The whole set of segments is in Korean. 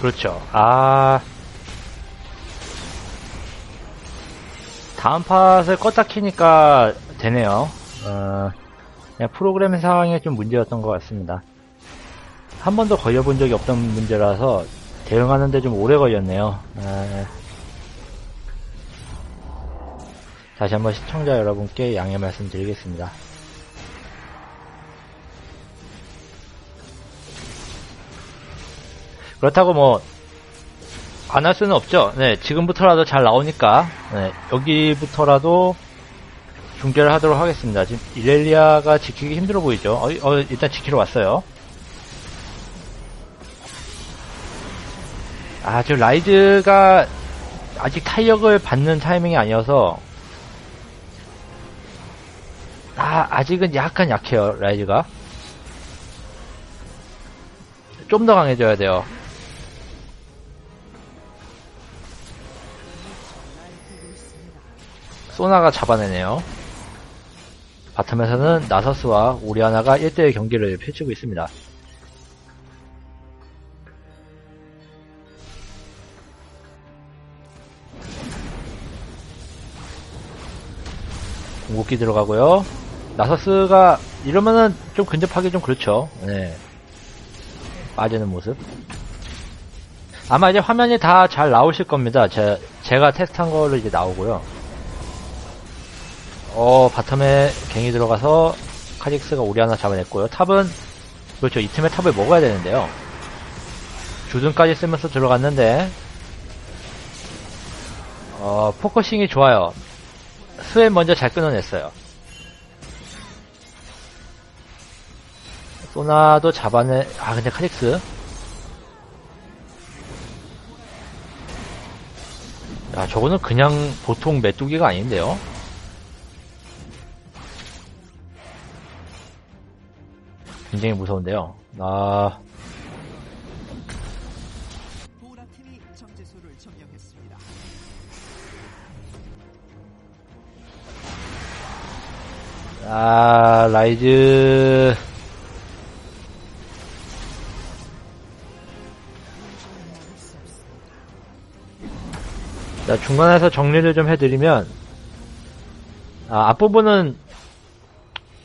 그렇죠. 아. 다음 팟을 껐다 키니까 되네요. 어, 그냥 프로그램 상황에 좀 문제였던 것 같습니다. 한 번도 걸려본 적이 없던 문제라서 대응하는데 좀 오래 걸렸네요. 아, 다시 한번 시청자 여러분께 양해 말씀드리겠습니다. 그렇다고 뭐, 안 할 수는 없죠. 네, 지금부터라도 잘 나오니까, 네, 여기부터라도 중계를 하도록 하겠습니다. 지금 이렐리아가 지키기 힘들어 보이죠? 어, 어, 일단 지키러 왔어요. 아, 지금 라이즈가 아직 타격을 받는 타이밍이 아니어서, 아, 아직은 약간 약해요, 라이즈가. 좀 더 강해져야 돼요. 소나가 잡아내네요. 바텀에서는 나서스와 오리아나가 1대1 경기를 펼치고 있습니다. 궁극기 들어가고요. 나서스가 이러면은 좀 근접하기 좀 그렇죠. 네. 빠지는 모습. 아마 이제 화면이 다 잘 나오실 겁니다. 제, 제가 테스트한 거로 이제 나오고요. 어, 바텀에 갱이 들어가서 카직스가 오리 하나 잡아냈고요. 탑은, 그렇죠. 이 틈에 탑을 먹어야 되는데요. 주둔까지 쓰면서 들어갔는데, 어, 포커싱이 좋아요. 스웨 먼저 잘 끊어냈어요. 소나도 잡아내, 아, 근데 카직스. 야, 저거는 그냥 보통 메뚜기가 아닌데요? 굉장히 무서운데요. 아, 보라팀이 정제소를 점령했습니다. 아, 라이즈. 자, 중간에서 정리를 좀 해드리면, 아, 앞부분은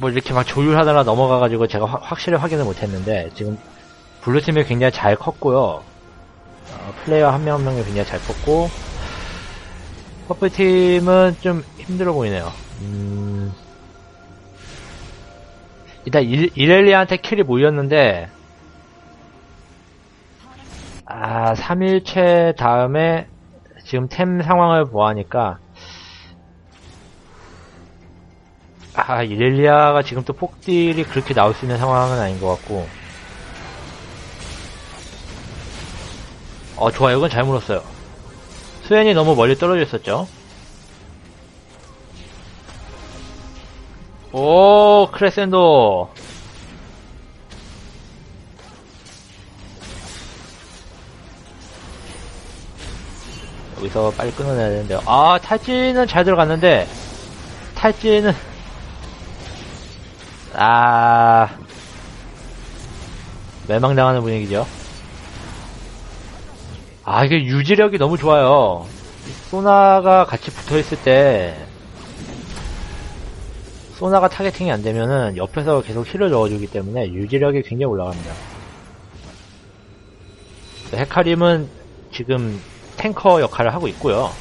뭐 이렇게 막 조율하다가 넘어가가지고 제가 확- 확실히 확인을 못했는데, 지금 블루팀이 굉장히 잘 컸고요. 어, 플레이어 한 명 한 명이 굉장히 잘 컸고, 퍼플팀은 좀 힘들어 보이네요. 음, 일단 일, 이렐리아한테 킬이 몰렸는데 아 3일째 다음에 지금 템 상황을 보아하니까 아 이렐리아가 지금 또 폭딜이 그렇게 나올 수 있는 상황은 아닌 것 같고 어 좋아요 이건 잘 물었어요 수현이 너무 멀리 떨어져 있었죠 오, 크레센도. 여기서 빨리 끊어내야 되는데요. 아, 탈지는 잘 들어갔는데, 탈지는, 아, 멸망당하는 분위기죠. 아, 이게 유지력이 너무 좋아요. 소나가 같이 붙어 있을 때, 소나가 타겟팅이 안 되면은 옆에서 계속 힐을 넣어주기 때문에 유지력이 굉장히 올라갑니다. 헤카림은 지금 탱커 역할을 하고 있고요.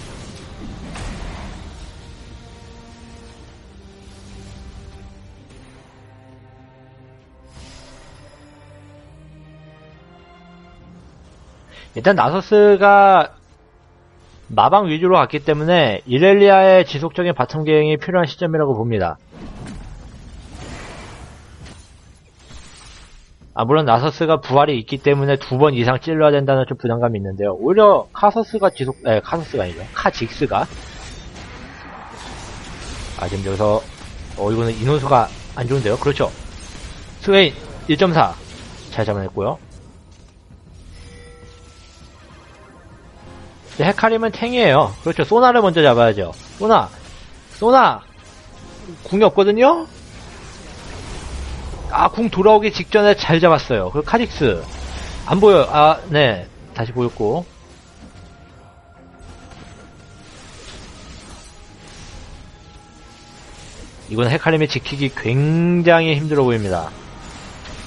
일단 나서스가 마방 위주로 갔기 때문에 이렐리아의 지속적인 바텀 계행이 필요한 시점이라고 봅니다. 아, 물론 나서스가 부활이 있기 때문에 두 번 이상 찔러야 된다는 좀 부담감이 있는데요. 오히려 카서스가 지속, 에, 카서스가 아니죠. 카직스가. 아, 지금 여기서, 어, 이거는 인원수가 안 좋은데요. 그렇죠. 스웨인 1.4. 잘 잡아냈고요. 헤카림은 탱이에요. 그렇죠. 소나를 먼저 잡아야죠. 소나! 소나! 궁이 없거든요? 아, 궁 돌아오기 직전에 잘 잡았어요. 그리고 카직스. 안 보여요. 아, 네. 다시 보였고. 이건 헤카림이 지키기 굉장히 힘들어 보입니다.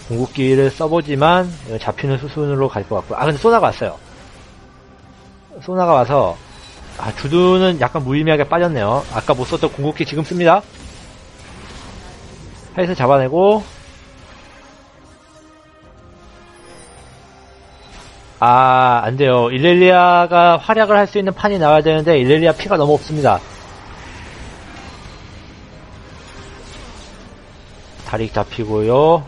궁극기를 써보지만 잡히는 수순으로 갈 것 같고 아 근데 소나가 왔어요 소나가 와서 아 주두는 약간 무의미하게 빠졌네요. 아까 못 썼던 궁극기 지금 씁니다. 해서 잡아내고. 아 안 돼요. 일렐리아가 활약을 할 수 있는 판이 나와야 되는데 일렐리아 피가 너무 없습니다. 다리 잡히고요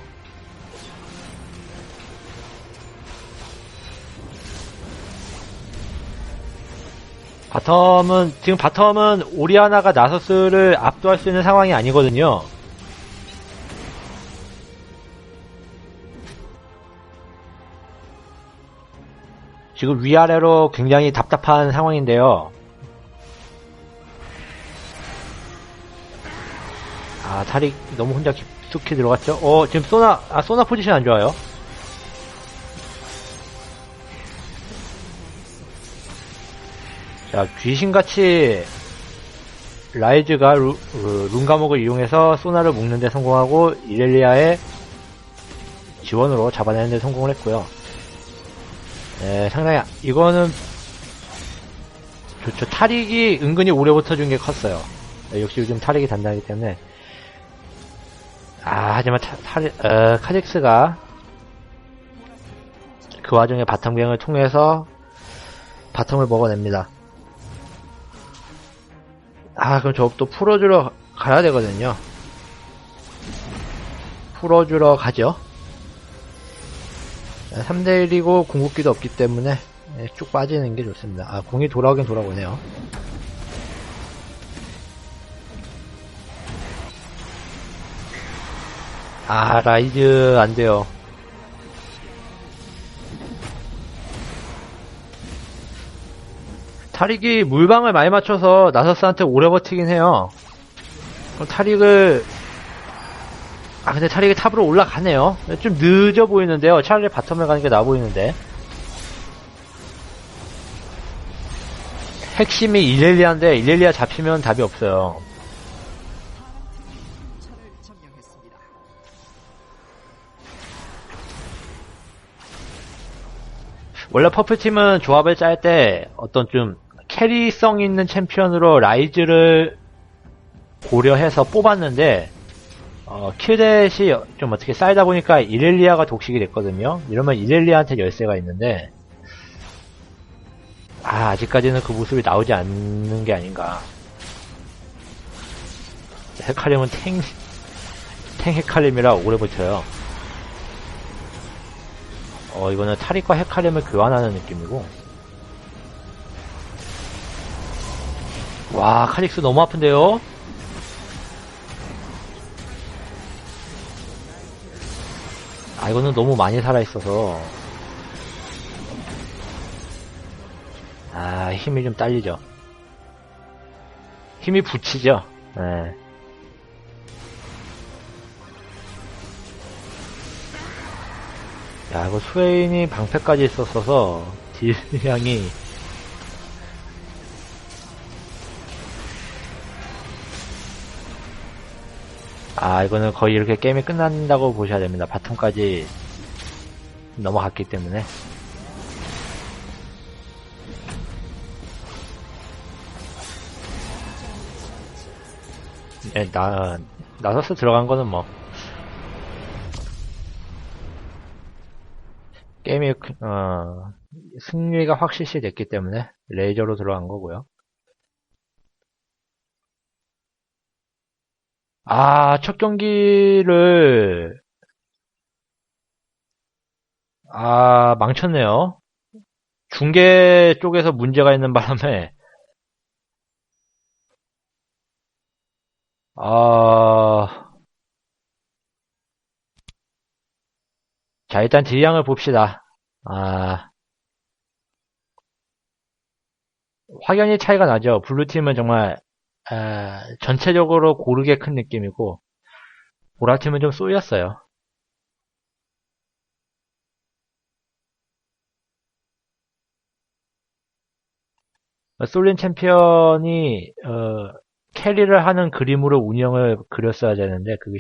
바텀은 지금 바텀은 오리아나가 나서스를 압도할 수 있는 상황이 아니거든요. 지금 위아래로 굉장히 답답한 상황인데요. 아, 탈이 너무 혼자 깊숙이 들어갔죠? 어, 지금 소나, 아, 소나 포지션 안 좋아요. 자, 귀신같이 라이즈가 루, 그, 룬 감옥을 이용해서 소나를 묶는데 성공하고 이렐리아의 지원으로 잡아내는데 성공을 했고요. 네, 상당히 이거는 좋죠. 탈익이 은근히 오래 버텨준 게 컸어요. 네, 역시 요즘 탈익이 단단하기 때문에 아 하지만 타, 탈, 어, 카젝스가 그 와중에 바텀갱을 통해서 바텀을 먹어냅니다. 아, 그럼 저또 풀어주러 가야 되거든요. 풀어주러 가죠. 3대1이고 궁극기도 없기 때문에 네, 쭉 빠지는 게 좋습니다. 아, 공이 돌아오긴 돌아오네요. 아, 라이즈 안 돼요. 타릭이 물방을 많이 맞춰서 나서스한테 오래 버티긴 해요. 그럼 타릭을 아 근데 타릭이 탑으로 올라가네요. 좀 늦어 보이는데요. 차라리 바텀을 가는 게 나아 보이는데. 핵심이 이렐리아인데 이렐리아 잡히면 답이 없어요. 원래 퍼플팀은 조합을 짤 때 어떤 좀 캐리성 있는 챔피언으로 라이즈를 고려해서 뽑았는데 어, 킬댓이 좀 어떻게 쌓이다 보니까 이렐리아가 독식이 됐거든요. 이러면 이렐리아한테 열쇠가 있는데 아 아직까지는 그 모습이 나오지 않는 게 아닌가. 헤카림은 탱, 탱 헤카림이라 오래 버텨요. 어, 이거는 타릭과 헤카림을 교환하는 느낌이고. 와, 카릭스 너무 아픈데요? 아, 이거는 너무 많이 살아있어서. 아, 힘이 좀 딸리죠. 힘이 붙이죠. 네. 야, 이거 스웨인이 방패까지 있었어서 딜량이 아, 이거는 거의 이렇게 게임이 끝난다고 보셔야 됩니다. 바텀까지 넘어갔기 때문에. 예, 나, 나서스 들어간 거는 뭐, 게임이, 크- 어, 승리가 확실시 됐기 때문에, 레이저로 들어간 거고요. 아, 첫 경기를, 아, 망쳤네요. 중계 쪽에서 문제가 있는 바람에, 아, 자, 일단 딜량을 봅시다. 아, 확연히 차이가 나죠. 블루팀은 정말, 아, 전체적으로 고르게 큰 느낌이고 보라팀은 좀 쏠렸어요. 솔린 챔피언이 어, 캐리를 하는 그림으로 운영을 그렸어야 되는데 그게